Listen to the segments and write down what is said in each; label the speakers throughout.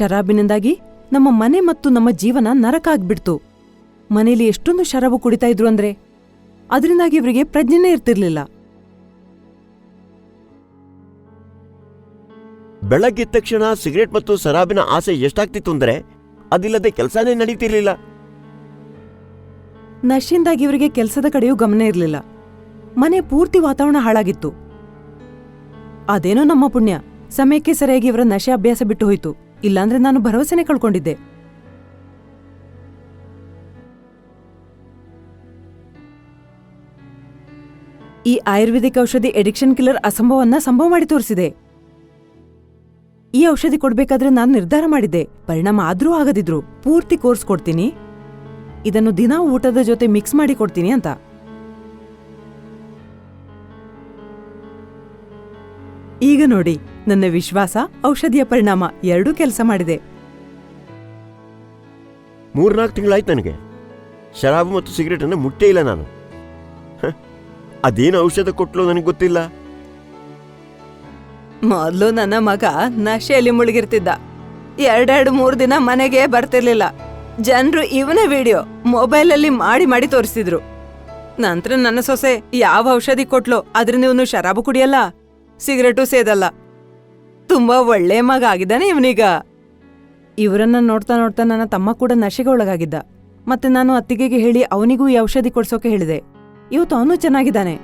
Speaker 1: ಶರಾಬಿನಿಂದಾಗಿ ನಮ್ಮ ಮನೆ ಮತ್ತು ನಮ್ಮ ಜೀವನ ನರಕ ಆಗ್ಬಿಡ್ತು. ಮನೇಲಿ ಎಷ್ಟೊಂದು ಶರಾಬು ಕುಡಿತಾ ಇದ್ರು ಅಂದ್ರೆ ಅದರಿಂದಾಗಿ ಇವರಿಗೆ ಪ್ರಜ್ಞೆನೇ ಇರ್ತಿರ್ಲಿಲ್ಲ.
Speaker 2: ಬೆಳಗ್ಗೆ ತಕ್ಷಣ ಸಿಗರೇಟ್ ಮತ್ತು ಶರಾಬಿನ ಆಸೆ ಎಷ್ಟಾಗ್ತಿತ್ತು ಅಂದ್ರೆ ಅದಿಲ್ಲದೆ ಕೆಲಸನೇ ನಡೀತಿರ್ಲಿಲ್ಲ.
Speaker 1: ನಶೆಯಿಂದಾಗಿ ಇವರಿಗೆ ಕೆಲಸದ ಕಡೆಯೂ ಗಮನ ಇರಲಿಲ್ಲ. ಮನೆ ಪೂರ್ತಿ ವಾತಾವರಣ ಹಾಳಾಗಿತ್ತು. ಅದೇನೋ ನಮ್ಮ ಪುಣ್ಯ. ಸಮಯಕ್ಕೆ ಸರಿಯಾಗಿ ಇವರ ನಶೆ ಅಭ್ಯಾಸ ಬಿಟ್ಟು ಹೋಯ್ತು. ಇಲ್ಲಾಂದ್ರೆ ನಾನು ಭರವಸೆನೆ ಕಳ್ಕೊಂಡಿದ್ದೆ. ಈ ಆಯುರ್ವೇದಿಕ್ ಔಷಧಿ ಎಡಿಕ್ಷನ್ ಕಿಲ್ಲರ್ ಅಸಂಭವನ್ನ ಸಂಭವ ಮಾಡಿ ತೋರಿಸಿದೆ. ಈ ಔಷಧಿ ಕೊಡಬೇಕಾದ್ರೆ ನಾನು ನಿರ್ಧಾರ ಮಾಡಿದ್ದೆ. ಪರಿಣಾಮ ಆದ್ರೂ ಆಗದಿದ್ರು. ಪೂರ್ತಿ ಕೋರ್ಸ್ ಕೊಡ್ತೀನಿ. ಇದನ್ನು ದಿನಾ ಊಟದ ಜೊತೆ ಮಿಕ್ಸ್ ಮಾಡಿ ಕೊಡ್ತೀನಿ ಅಂತ. ಈಗ ನೋಡಿ. ನನ್ನ ವಿಶ್ವಾಸ ಔಷಧಿಯ ಪರಿಣಾಮ ಎರಡೂ ಕೆಲಸ ಮಾಡಿದೆ.
Speaker 2: ಮೂರ್ನಾಲ್ಕು ತಿಂಗಳಾಯ್ತು ನನಗೆ. ಶರಾಬು ಮತ್ತು ಸಿಗರೇಟ್ ಅನ್ನು ಮುಟ್ಟೇ ಇಲ್ಲ ನಾನು. ಹ, ಅದೇನು ಔಷಧ ಕೊಟ್ಲೋ ನನಗೆ ಗೊತ್ತಿಲ್ಲ.
Speaker 1: ಮೊದಲು ನನ್ನ ಮಗ ನಶೆಯಲ್ಲಿ ಮುಳುಗಿರ್ತಿದ್ದ. ಎರಡೆರಡು ಮೂರು ದಿನ ಮನೆಗೆ ಬರ್ತಿರ್ಲಿಲ್ಲ. ಜನರು ಇವನ ವಿಡಿಯೋ ಮೊಬೈಲಲ್ಲಿ ಮಾಡಿ ಮಾಡಿ ತೋರಿಸ್ತಿದ್ರು. ನಂತರ ನನ್ನ ಸೊಸೆ ಯಾವ ಔಷಧಿ ಕೊಟ್ಲೋ ಅದ್ರಿಂದ ಇವನು ಶರಾಬು ಕುಡಿಯಲ್ಲ ಸಿಗರೇಟು ಸೇದಲ್ಲ. ತುಂಬಾ ಒಳ್ಳೆ ಮಗ ಆಗಿದ್ದಾನೆ ಇವನೀಗ. ಇವರನ್ನ ನೋಡ್ತಾ ನೋಡ್ತಾ ನನ್ನ ತಮ್ಮ ಕೂಡ ನಶೆಗೆ ಒಳಗಾಗಿದ್ದ. ಮತ್ತೆ ನಾನು ಅತ್ತಿಗೆಗೆ ಹೇಳಿ ಅವನಿಗೂ ಈ ಔಷಧಿ ಕೊಡ್ಸೋಕೆ ಹೇಳಿದೆ. ಇವತ್ತು ಅವನು ಚೆನ್ನಾಗಿದ್ದಾನೆ.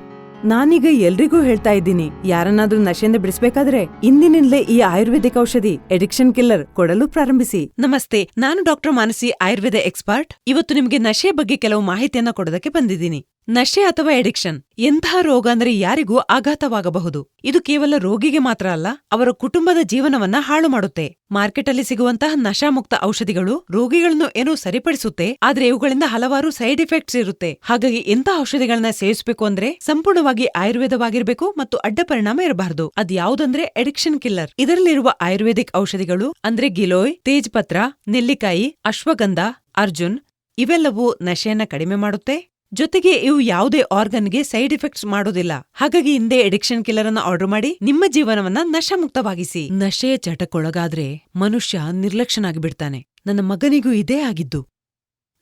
Speaker 1: ನಾನೀಗ ಎಲ್ರಿಗೂ ಹೇಳ್ತಾ ಇದ್ದೀನಿ, ಯಾರನ್ನಾದ್ರೂ ನಶೆಯಿಂದ ಬಿಡಿಸ್ಬೇಕಾದ್ರೆ ಇಂದಿನಿಂದಲೇ ಈ ಆಯುರ್ವೇದಿಕ್ ಔಷಧಿ ಎಡಿಕ್ಷನ್ ಕಿಲ್ಲರ್ ಕೊಡಲು ಪ್ರಾರಂಭಿಸಿ. ನಮಸ್ತೆ, ನಾನು ಡಾಕ್ಟರ್ ಮಾನಸಿ ಆಯುರ್ವೇದ ಎಕ್ಸ್ಪರ್ಟ್. ಇವತ್ತು ನಿಮಗೆ ನಶೆ ಬಗ್ಗೆ ಕೆಲವು ಮಾಹಿತಿಯನ್ನ ಕೊಡೋದಕ್ಕೆ ಬಂದಿದ್ದೀನಿ. ನಶೆ ಅಥವಾ ಎಡಿಕ್ಷನ್ ಎಂತಹ ರೋಗ ಅಂದರೆ ಯಾರಿಗೂ ಆಘಾತವಾಗಬಹುದು. ಇದು ಕೇವಲ ರೋಗಿಗೆ ಮಾತ್ರ ಅಲ್ಲ, ಅವರ ಕುಟುಂಬದ ಜೀವನವನ್ನ ಹಾಳು ಮಾಡುತ್ತೆ. ಮಾರ್ಕೆಟಲ್ಲಿ ಸಿಗುವಂತಹ ನಶಾಮುಕ್ತ ಔಷಧಿಗಳು ರೋಗಿಗಳನ್ನು ಏನೋ ಸರಿಪಡಿಸುತ್ತೆ, ಆದ್ರೆ ಇವುಗಳಿಂದ ಹಲವಾರು ಸೈಡ್ ಎಫೆಕ್ಟ್ಸ್ ಇರುತ್ತೆ. ಹಾಗಾಗಿ ಎಂಥ ಔಷಧಿಗಳನ್ನ ಸೇವಿಸಬೇಕು ಅಂದ್ರೆ ಸಂಪೂರ್ಣವಾಗಿ ಆಯುರ್ವೇದವಾಗಿರ್ಬೇಕು ಮತ್ತು ಅಡ್ಡ ಪರಿಣಾಮ ಇರಬಾರದು. ಅದ್ ಯಾವುದಂದ್ರೆ ಎಡಿಕ್ಷನ್ ಕಿಲ್ಲರ್. ಇದರಲ್ಲಿರುವ ಆಯುರ್ವೇದಿಕ್ ಔಷಧಿಗಳು ಅಂದ್ರೆ ಗಿಲೋಯ್, ತೇಜ್ಪತ್ರ, ನೆಲ್ಲಿಕಾಯಿ, ಅಶ್ವಗಂಧ, ಅರ್ಜುನ್, ಇವೆಲ್ಲವೂ ನಶೆಯನ್ನ ಕಡಿಮೆ ಮಾಡುತ್ತೆ. ಜೊತೆಗೆ ಇವು ಯಾವುದೇ ಆರ್ಗನ್ಗೆ ಸೈಡ್ ಎಫೆಕ್ಟ್ಸ್ ಮಾಡೋದಿಲ್ಲ. ಹಾಗಾಗಿ ಹಿಂದೆ ಎಡಿಕ್ಷನ್ ಕಿಲ್ಲರ್ ಅನ್ನ ಆರ್ಡರ್ ಮಾಡಿ ನಿಮ್ಮ ಜೀವನವನ್ನ ನಶಮುಕ್ತವಾಗಿಸಿ. ನಶೆಯ ಚಟಕ್ಕೊಳಗಾದ್ರೆ ಮನುಷ್ಯ ನಿರ್ಲಕ್ಷ್ಯನಾಗಿ ಬಿಡ್ತಾನೆ ನನ್ನ ಮಗನಿಗೂ ಇದೇ ಆಗಿದ್ದು.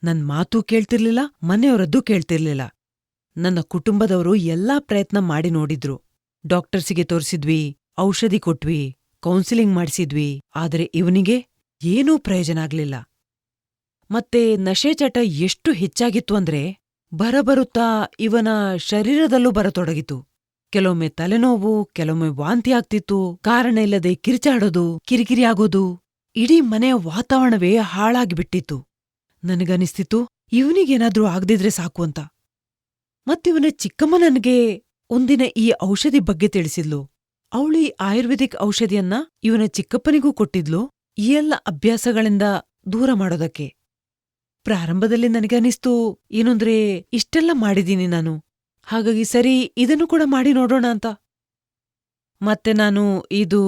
Speaker 1: ನನ್ ಮಾತೂ ಕೇಳ್ತಿರ್ಲಿಲ್ಲ, ಮನೆಯವರದ್ದು ಕೇಳ್ತಿರ್ಲಿಲ್ಲ. ನನ್ನ ಕುಟುಂಬದವರು ಎಲ್ಲಾ ಪ್ರಯತ್ನ ಮಾಡಿ ನೋಡಿದ್ರು. ಡಾಕ್ಟರ್ಸಿಗೆ ತೋರಿಸಿದ್ವಿ, ಔಷಧಿ ಕೊಟ್ವಿ ಕೌನ್ಸಿಲಿಂಗ್ ಮಾಡಿಸಿದ್ವಿ, ಆದರೆ ಇವನಿಗೆ ಏನೂ ಪ್ರಯೋಜನ ಆಗ್ಲಿಲ್ಲ. ಮತ್ತೆ ನಶೆ ಚಟ ಎಷ್ಟು ಹೆಚ್ಚಾಗಿತ್ತು ಅಂದ್ರೆ ಬರಬರುತ್ತಾ ಇವನ ಶರೀರದಲ್ಲೂ ಬರತೊಡಗಿತು. ಕೆಲವೊಮ್ಮೆ ತಲೆನೋವು, ಕೆಲವೊಮ್ಮೆ ವಾಂತಿ ಆಗ್ತಿತ್ತು. ಕಾರಣ ಇಲ್ಲದೆ ಕಿರಿಚಾಡೋದು, ಕಿರಿಕಿರಿಯಾಗೋದು, ಇಡೀ ಮನೆಯ ವಾತಾವರಣವೇ ಹಾಳಾಗಿಬಿಟ್ಟಿತ್ತು. ನನಗನಿಸ್ತಿತ್ತು, ಇವನಿಗೇನಾದ್ರೂ ಆಗ್ದಿದ್ರೆ ಸಾಕು ಅಂತ. ಮತ್ತಿವನ ಚಿಕ್ಕಮ್ಮ ನನಗೆ ಒಂದಿನ ಈ ಔಷಧಿ ಬಗ್ಗೆ ತಿಳಿಸಿದ್ಲು. ಅವಳು ಈ ಆಯುರ್ವೇದಿಕ್ ಔಷಧಿಯನ್ನ ಇವನ ಚಿಕ್ಕಪ್ಪನಿಗೂ ಕೊಟ್ಟಿದ್ಲು. ಈ ಎಲ್ಲ ಅಭ್ಯಾಸಗಳಿಂದ ದೂರ ಮಾಡೋದಕ್ಕೆ. ಪ್ರಾರಂಭದಲ್ಲಿ ನನಗನ್ನಿಸ್ತು ಏನಂದ್ರೆ ಇಷ್ಟೆಲ್ಲ ಮಾಡಿದ್ದೀನಿ ನಾನು. ಹಾಗಾಗಿ ಸರಿ, ಇದನ್ನು ಕೂಡ ಮಾಡಿ ನೋಡೋಣ ಅಂತ. ಮತ್ತೆ ನಾನು ಇದು,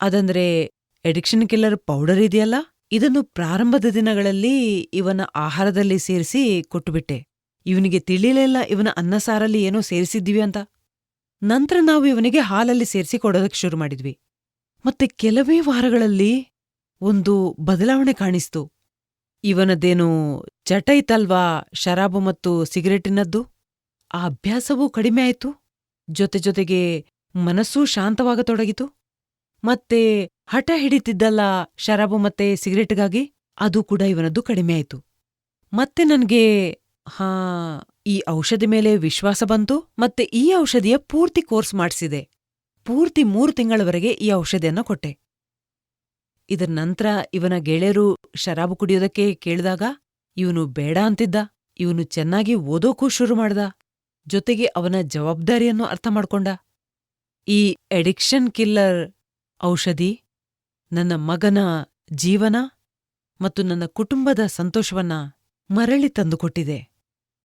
Speaker 1: ಅದಂದ್ರೆ ಎಡಿಕ್ಷನ್ ಕಿಲ್ಲರ್ ಪೌಡರ್ ಇದೆಯಲ್ಲ? ಇದನ್ನು ಪ್ರಾರಂಭದ ದಿನಗಳಲ್ಲಿ ಇವನ ಆಹಾರದಲ್ಲಿ ಸೇರಿಸಿ ಕೊಟ್ಟುಬಿಟ್ಟೆ. ಇವನಿಗೆ ತಿಳಿಲಿಲ್ಲ ಇವನ ಅನ್ನ ಸಾರಲ್ಲಿ ಏನೋ ಸೇರಿಸಿದ್ದೀವಿ ಅಂತ. ನಂತರ ನಾವು ಇವನಿಗೆ ಹಾಲಲ್ಲಿ ಸೇರಿಸಿ ಕೊಡೋದಕ್ಕೆ ಶುರು ಮಾಡಿದ್ವಿ. ಮತ್ತೆ ಕೆಲವೇ ವಾರಗಳಲ್ಲಿ ಒಂದು ಬದಲಾವಣೆ ಕಾಣಿಸ್ತು. ಇವನದೇನು ಚಟೈತಲ್ವಾ ಶರಾಬು ಮತ್ತು ಸಿಗರೇಟಿನದ್ದು? ಆ ಅಭ್ಯಾಸವೂ ಕಡಿಮೆ ಆಯಿತು. ಜೊತೆ ಜೊತೆಗೆ ಮನಸ್ಸೂ ಶಾಂತವಾಗತೊಡಗಿತು. ಮತ್ತೆ ಹಠ ಹಿಡಿತಿದ್ದಲ್ಲ ಶರಾಬು ಮತ್ತೆ ಸಿಗರೇಟ್ಗಾಗಿ, ಅದು ಕೂಡ ಇವನದ್ದು ಕಡಿಮೆ ಆಯಿತು. ಮತ್ತೆ ನನ್ಗೆ, ಹಾ, ಈ ಔಷಧಿ ಮೇಲೆ ವಿಶ್ವಾಸ ಬಂತು, ಮತ್ತೆ ಈ ಔಷಧಿಯ ಪೂರ್ತಿ ಕೋರ್ಸ್ ಮಾಡಿಸಿದೆ. ಪೂರ್ತಿ ಮೂರು ತಿಂಗಳವರೆಗೆ ಈ ಔಷಧಿಯನ್ನ ಕೊಟ್ಟೆ. ಇದರ ನಂತರ ಇವನ ಗೆಳೆಯರು ಶರಾಬು ಕುಡಿಯೋದಕ್ಕೆ ಕೇಳಿದಾಗ, ಇವನು ಬೇಡ ಅಂತಿದ್ದ. ಇವನು ಚೆನ್ನಾಗಿ ಓದೋಕೂ ಶುರು ಮಾಡ್ದ. ಜೊತೆಗೆ ಅವನ ಜವಾಬ್ದಾರಿಯನ್ನು ಅರ್ಥ ಮಾಡ್ಕೊಂಡ. ಈ ಎಡಿಕ್ಷನ್ ಕಿಲ್ಲರ್ ಔಷಧಿ ನನ್ನ ಮಗನ ಜೀವನ ಮತ್ತು ನನ್ನ ಕುಟುಂಬದ ಸಂತೋಷವನ್ನ ಮರಳಿ ತಂದುಕೊಟ್ಟಿದೆ.